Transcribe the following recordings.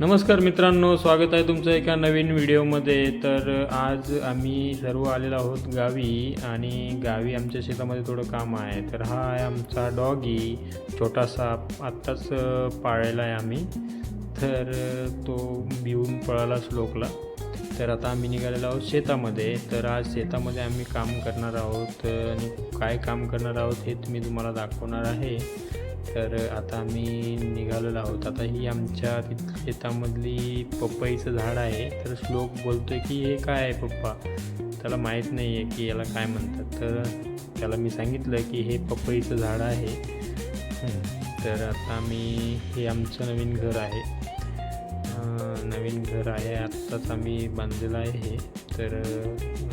नमस्कार मित्रांनो स्वागत आहे तुमचं एका नवीन व्हिडिओमध्ये. तर आज आम्ही सर्व आलेलो आहोत गावी आणि गावी आमच्या शेतामध्ये थोडं काम आहे. तर हा आहे आमचा डॉगी छोटासा आत्ताच पाळलेला आहे आम्ही. तर तो भिवून पळाला श्लोकला तर आता आम्ही निघालेलो आहोत शेतामध्ये. तर आज शेतामध्ये आम्ही काम करणार आहोत आणि काय काम करणार आहोत हे मी तुम्हाला दाखवणार आहे. तर आता आम्ही निघालेलो आहोत. आता ही आमच्या तिथ शेतामधली पपईचं झाड आहे. तर श्लोक बोलतो आहे की हे काय आहे पप्पा? त्याला माहीत नाही आहे की याला काय म्हणतात. तर त्याला मी सांगितलं की हे पपईचं झाड आहे. तर आता आम्ही हे आमचं नवीन घर आहे. नवीन घर आहे. आत्ताच आम्ही बांधलेलं आहे हे. तर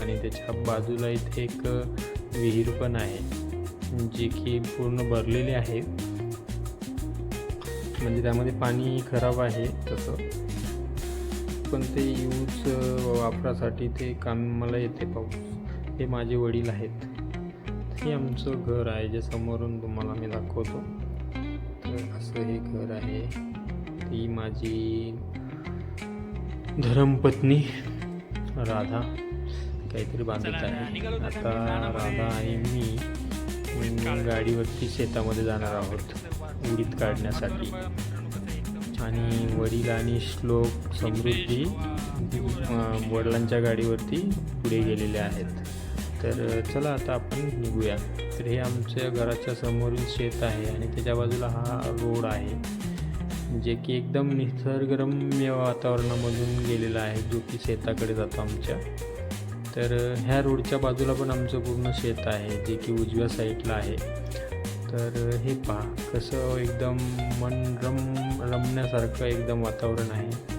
आणि त्याच्या बाजूला इथे एक विहीर पण आहे जी की पूर्ण भरलेली आहे. म्हणजे त्यामध्ये पाणी खराब आहे तसं. पण ते यूज वापरासाठी ते कामाला येते पाऊस. हे माझे वडील आहेत. हे आमचं घर आहे जे समोरून तुम्हाला मी दाखवतो. तर असं हे घर आहे. ती माझी धर्मपत्नी राधा. काहीतरी बांधत आहे. आता राधा आणि मी मी गाडीवरती शेतामध्ये जाणार आहोत उडीद काढण्यासाठी. आणि वडील आणि श्लोक समृद्धी वडिलांच्या गाडीवरती पुढे गेलेले आहेत. तर चला आता आपण निघूया. तर हे आमच्या घराच्या समोरील शेत आहे आणि त्याच्या बाजूला हा रोड आहे जे की एकदम निसर्गरम्य वातावरणामधून गेलेला आहे जो की शेताकडे जातो आमच्या. तर ह्या रोडच्या बाजूला पण आमचं पूर्ण शेत आहे जे की उजव्या साईडला आहे. तर हे पहा कसं एकदम मन रम रमण्यासारखं एकदम वातावरण आहे.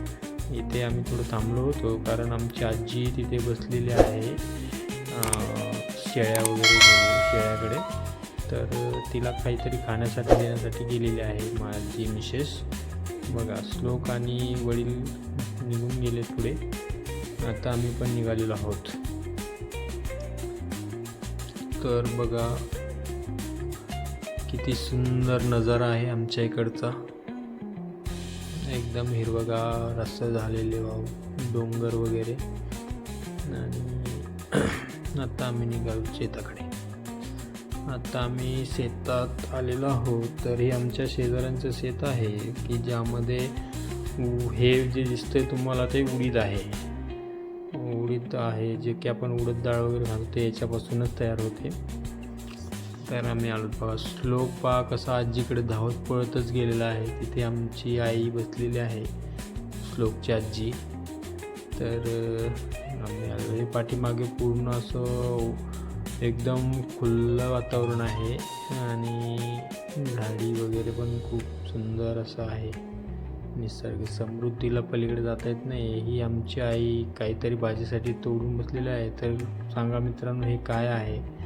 इथे आम्ही थोडं थांबलो होतो कारण आमची आजी तिथे बसलेली आहे शेळ्या वगैरे शेळ्याकडे. तर तिला काहीतरी खाण्यासाठी देण्यासाठी गेलेली आहे माझी मिसेस. बघा श्लोक आणि वडील निघून गेले पुढे. आता आम्ही पण निघालेलो आहोत. तर बघा. किती सुंदर नजारा आहे आमच्या इकडचा. एकदम हिरवगार असं झालेले वाव डोंगर वगैरे. आणि आता आम्ही निघालो शेताकडे. आता आम्ही शेतात आलेलो आहोत. तर हे आमच्या शेजाऱ्यांचं शेत आहे की ज्यामध्ये उ- हे जे दिसतंय तुम्हाला ते उडीद आहे. उडीद आहे जे की आपण उडद डाळ वगैरे घालतो याच्यापासूनच तयार होते. तर आम्ही आलो बघा श्लोक पा कसा आजीकडे धावत पळतच गेलेला आहे. तिथे आमची आई बसलेली आहे श्लोकची आजी. तर आम्ही आलो. हे पाठीमागे पूर्ण असं एकदम खुल्लं वातावरण आहे आणि झाडी वगैरे पण खूप सुंदर असं आहे. निसर्ग समृद्धीला पलीकडे जाता येत नाही. ही आमची आई काहीतरी भाजीसाठी तोडून बसलेली आहे. तर सांगा मित्रांनो हे काय आहे?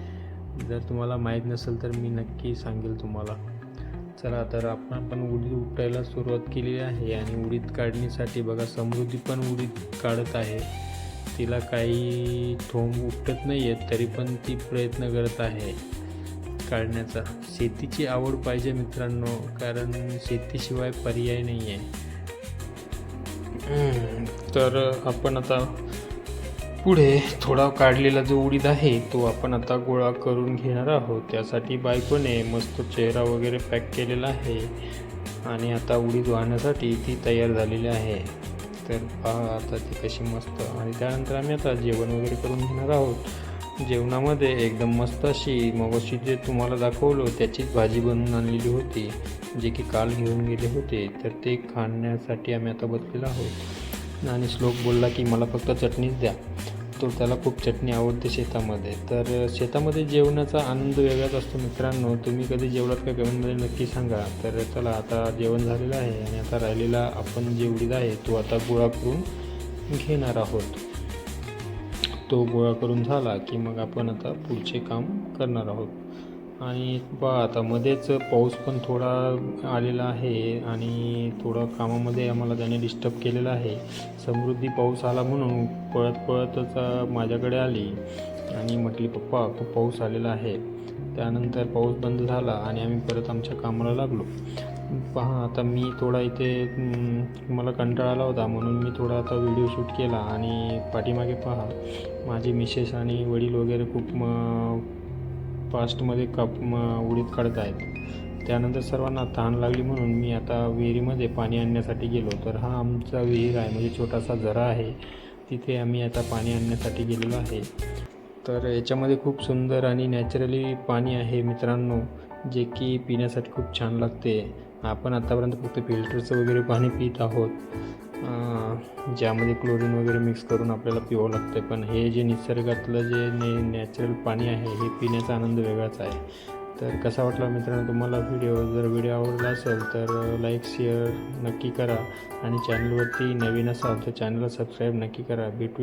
जर तुम्हाला माहीत नसेल तर मी नक्की सांगेल तुम्हाला. चला तर आपण पण उडीद उपटायला सुरुवात केलेली आहे आणि उडीद काढणीसाठी बघा समृद्धी पण उडीद काढत आहे. तिला काही थोंब उपटत नाही आहेत तरी पण ती प्रयत्न करत आहे. काढण्याचा. शेतीची आवड पाहिजे मित्रांनो कारण शेतीशिवाय पर्याय नाही आहे तर आपण आता पुढे थोडा काढलेला जो उडीद आहे तो आपण आता गोळा करून घेणार आहोत. त्यासाठी बायकोने मस्त चेहरा वगैरे पॅक केलेला आहे. आणि आता उडीद वाहण्यासाठी ती तयार झालेली आहे. तर पहा आता ती कशी मस्त. आणि त्यानंतर आम्ही आता जेवण वगैरे करून घेणार आहोत. जेवणामध्ये एकदम मस्त अशी मगाशी जे तुम्हाला दाखवलं त्याचीच भाजी बनवून आणलेली होती जे की काल घेऊन गेले होते तर ते खाण्यासाठी आम्ही आता बसलेलो आहोत. आणि श्लोक बोलला की मला फक्त चटणीच द्या. तो त्याला खूप चटणी आवडते शेतामध्ये. तर शेतामध्ये जेवणाचा आनंद वेगळाच असतो मित्रांनो. तुम्ही कधी जेवलात का कमेंटमध्ये नक्की सांगा. तर चला आता जेवण झालेलं आहे आणि आता राहिलेला आपण जे उडीद आहे तो आता गोळा करून घेणार आहोत. तो गोळा करून झाला की मग आपण आता पुढचे काम करणार आहोत. आणि पहा आता मध्येच पाऊस पण थोडा आलेला आहे आणि थोडं कामामध्ये आम्हाला त्याने डिस्टर्ब केलेलं आहे. समृद्धी पाऊस आला म्हणून पळत पळतच माझ्याकडे आली आणि म्हटली पप्पा खूप पाऊस आलेला आहे. त्यानंतर पाऊस बंद झाला आणि आम्ही परत आमच्या कामाला लागलो. पहा आता मी थोडा इथे मला कंटाळा आला होता म्हणून मी थोडा आता व्हिडिओ शूट केला. आणि पाठीमागे पहा माझे मिसेस आणि वडील वगैरे खूप फास्टमध्ये कप म उडीद काढत आहेत. त्यानंतर सर्वांना तहान लागली म्हणून मी आता विहिरीमध्ये पाणी आणण्यासाठी गेलो. तर हा आमचा विहीर आहे म्हणजे छोटासा झरा आहे. तिथे आम्ही आता पाणी आणण्यासाठी गेलेलो आहे. तर याच्यामध्ये खूप सुंदर आणि नॅचरली पाणी आहे मित्रांनो. जे की पिण्यासाठी खूप छान लागते. आपण आत्तापर्यंत फक्त फिल्टरचं वगैरे पाणी पित आहोत. ज्यामध्ये क्लोरीन वगैरे मिक्स करून आपल्याला पिवावं लागतं पण हे जे निसर्गातलं जे ने नॅचरल पाणी आहे हे पिण्याचा आनंद वेगळाच आहे. तर कसा वाटला मित्रांनो तुम्हाला व्हिडिओ जर व्हिडिओ आवडला असेल तर लाईक शेअर नक्की करा. आणि चॅनलवरती नवीन असाल तर चॅनलला सबस्क्राईब नक्की करा. भेटू